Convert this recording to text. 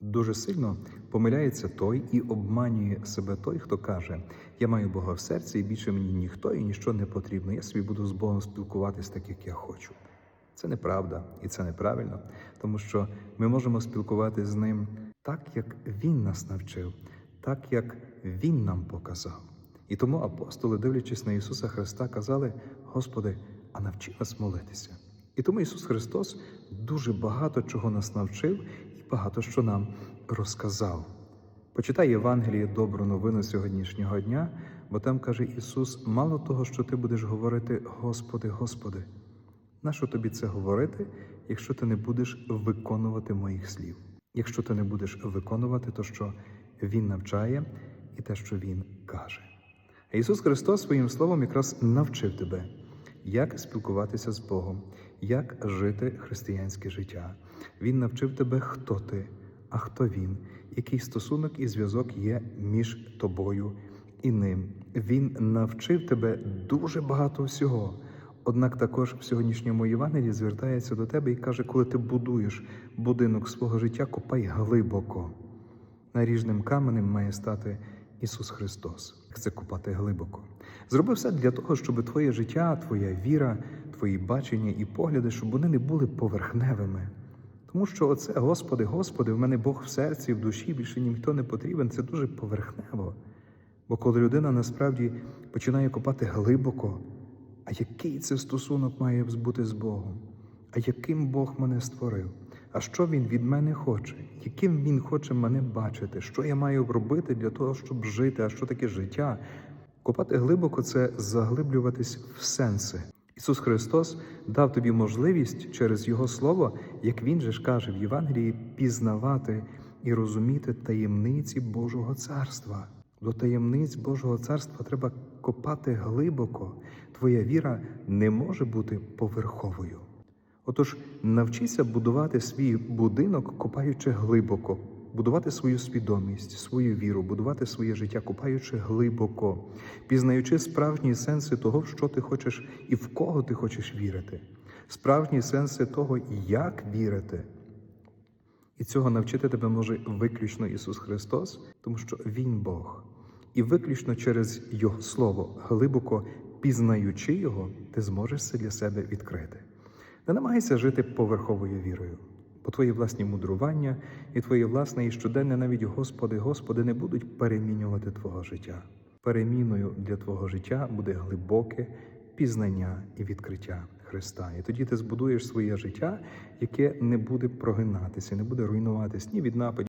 Дуже сильно помиляється той і обманює себе той, хто каже: Я маю Бога в серці, і більше мені ніхто і ніщо не потрібно. Я собі буду з Богом спілкуватись так, як я хочу. Це неправда і це неправильно, тому що ми можемо спілкуватися з ним так, як Він нас навчив, так як Він нам показав. І тому апостоли, дивлячись на Ісуса Христа, казали: Господи, а навчи нас молитися. І тому Ісус Христос дуже багато чого нас навчив багато що нам розказав. Почитай Євангеліє добру новину сьогоднішнього дня, бо там каже Ісус: мало того, що ти будеш говорити, Господи, Господи. Нащо тобі це говорити, якщо ти не будеш виконувати моїх слів? Якщо ти не будеш виконувати те, що Він навчає, і те, що Він каже. А Ісус Христос своїм словом якраз навчив тебе, як спілкуватися з Богом, як жити християнське життя. Він навчив тебе, хто ти, а хто Він, який стосунок і зв'язок є між тобою і ним. Він навчив тебе дуже багато всього. Однак також в сьогоднішньому Євангелії звертається до тебе і каже, коли ти будуєш будинок свого життя, копай глибоко. Наріжним каменем має стати Ісус Христос. Це копати глибоко. Зроби все для того, щоб твоє життя, твоя віра, твої бачення і погляди, щоб вони не були поверхневими. Тому що оце, Господи, Господи, в мене Бог в серці, в душі більше ніхто не потрібен, це дуже поверхнево. Бо коли людина насправді починає копати глибоко, а який це стосунок має бути з Богом? А яким Бог мене створив? А що Він від мене хоче? Яким Він хоче мене бачити? Що я маю робити для того, щоб жити? А що таке життя? Копати глибоко це заглиблюватись в сенси. Ісус Христос дав тобі можливість через Його Слово, як Він же ж каже в Євангелії, пізнавати і розуміти таємниці Божого царства. До таємниць Божого царства треба копати глибоко. Твоя віра не може бути поверховою. Отож, навчися будувати свій будинок, копаючи глибоко, будувати свою свідомість, свою віру, будувати своє життя, копаючи глибоко, пізнаючи справжні сенси того, що ти хочеш і в кого ти хочеш вірити, справжні сенси того, як вірити. І цього навчити тебе може виключно Ісус Христос, тому що Він Бог. І виключно через Його Слово, глибоко пізнаючи Його, ти зможеш це для себе відкрити. Не намагайся жити поверховою вірою, бо твої власні мудрування і твоє власне і щоденне навіть Господи, Господи, не будуть перемінювати Твого життя. Переміною для Твого життя буде глибоке пізнання і відкриття Христа. І тоді ти збудуєш своє життя, яке не буде прогинатися, не буде руйнуватись ні від нападів.